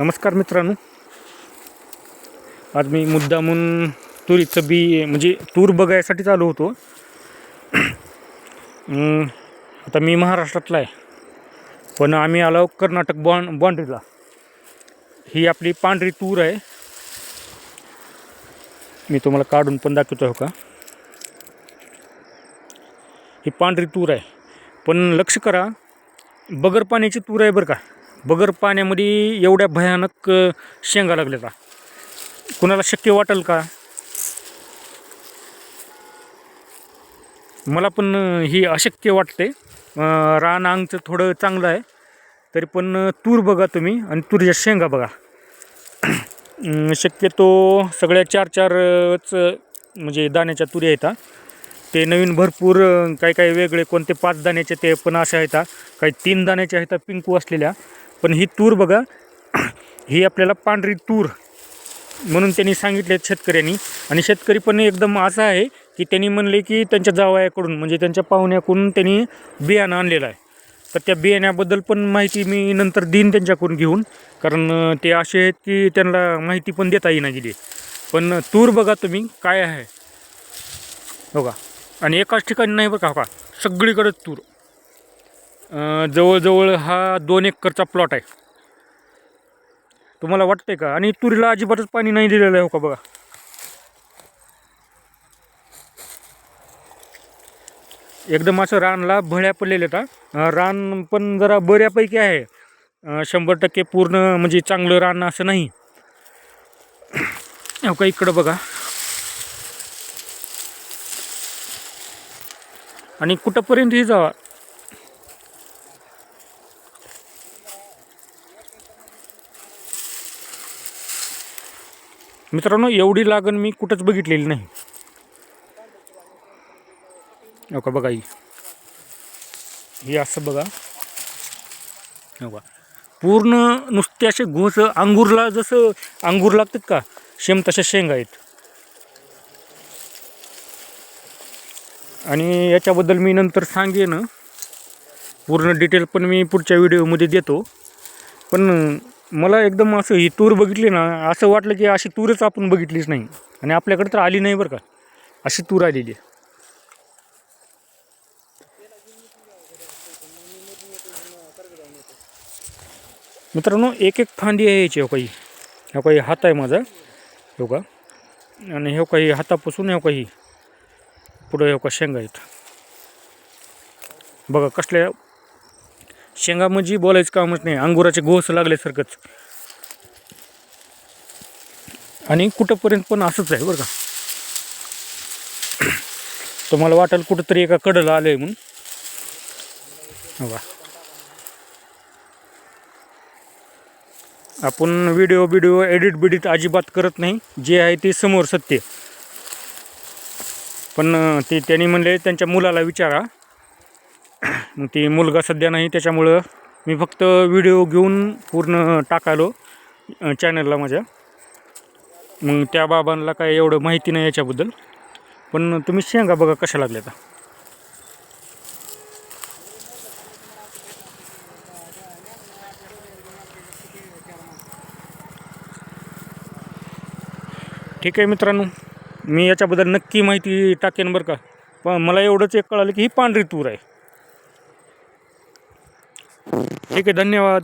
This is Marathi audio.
नमस्कार मित्रांनो. आज मी मुद्दामून तुरीचं बी म्हणजे तूर बघायसाठीच आलो होतो. आता मी महाराष्ट्रातला आहे. पण आम्ही आलो कर्नाटक बॉन बाँड्रीला ही आपली पांढरी तूर आहे. मी तुम्हाला काढून पण दाखवतो हो का? ही पांढरी तूर आहे. पण लक्ष करा बगर पाण्याची तूर आहे बरं का? बगर पाण्यामध्ये एवढ्या भयानक शेंगा लागल्या का? कुणाला शक्य वाटेल का? मला पण ही अशक्य वाटते. रान अंगचं थोडं चांगलं आहे. तरी पण तूर बघा तुम्ही आणि तुरीच्या शेंगा बघा. शक्यतो सगळ्या चार चारच म्हणजे दाण्याच्या तुरी आहेत ते नवीन भरपूर काही काही वेगळे कोणते पाच दाण्याचे ते पण असे आहेत काही तीन दाण्याचे आहेत पिंकू असलेल्या. पण ही तूर बघा. ही आपल्याला पांढरी तूर म्हणून त्यांनी सांगितले शेतकऱ्यांनी. आणि शेतकरी पण एकदम असं आहे की त्यांनी म्हणले की त्यांच्या जावयाकडून म्हणजे त्यांच्या पाहुण्याकडून त्यांनी बियाणं आणलेलं आहे. तर त्या बियाण्याबद्दल पण माहिती मी नंतर देईन त्यांच्याकडून घेऊन कारण ते असे आहेत की त्यांना माहिती पण देता येईना गेली. पण तूर बघा तुम्ही काय आहे. हो का आणि एकाच ठिकाणी नाही बघा का सगळीकडे तूर. जवळजवळ हा दोन एकरचा प्लॉट आहे. तुम्हाला वाटतंय का? आणि तुरीला अजिबातच पाणी नाही दिलेलं आहे हो का बघा? एकदम असं रानला भळ्या पडलेल्या आता रान पण जरा बऱ्यापैकी आहे. शंभर टक्के पूर्ण म्हणजे चांगलं रान असं नाही. हो का इकडं बघा. आणि कुठंपर्यंत ही जावा? मित्रांनो एवढी लागण मी कुठंच बघितलेली नाही. हो का बघा ही. ही असं बघा. हो पूर्ण नुसते असे घोस अंगूरला जसं अंगूर लागतात का शेम तशा शेंगा आहेत. आणि याच्याबद्दल मी नंतर सांगेन. पूर्ण डिटेल पण मी पुढच्या व्हिडिओमध्ये देतो. पण मला एकदम असं ही तूर बघितली ना असं वाटलं की अशी तूरच आपण बघितलीच नाही. आणि आपल्याकडे तर आली नाही बरं का. अशी तूर आलेली आहे. मित्रांनो एक एक फांदी आहे याची हो काही. हो काही हात आहे माझा. हो का? आणि हो काही हातापासून हो काही. पुढं हो का शेंगा आहेत. बघा कसल्या शेंगा म्हणजे बोलायचं कामच नाही अंगुराचे घोस लागल्यासारखंच. आणि कुठंपर्यंत पण असंच आहे बरं का. तुम्हाला वाटेल कुठंतरी एका कडला आलं आहे म्हणून. वा. आपण व्हिडिओ व्हिडिओ एडिट बिडिट अजिबात करत नाही जे आहे ते समोर सत्य. पण ते त्यांनी म्हणले त्यांच्या मुलाला विचारा. मग ती मुलगा सध्या नाही त्याच्यामुळं मी फक्त व्हिडिओ घेऊन पूर्ण टाकालो चॅनलला माझ्या. मग त्या बाबांना काय एवढं माहिती नाही याच्याबद्दल. पण तुम्ही शेंगा बघा कशा लागल्या आता. ठीक आहे मित्रांनो मी याच्याबद्दल नक्की माहिती टाकेन बरं का. पण मला एवढंच एक कळालं की ही पांढरी तूर आहे. ठीक आहे धन्यवाद.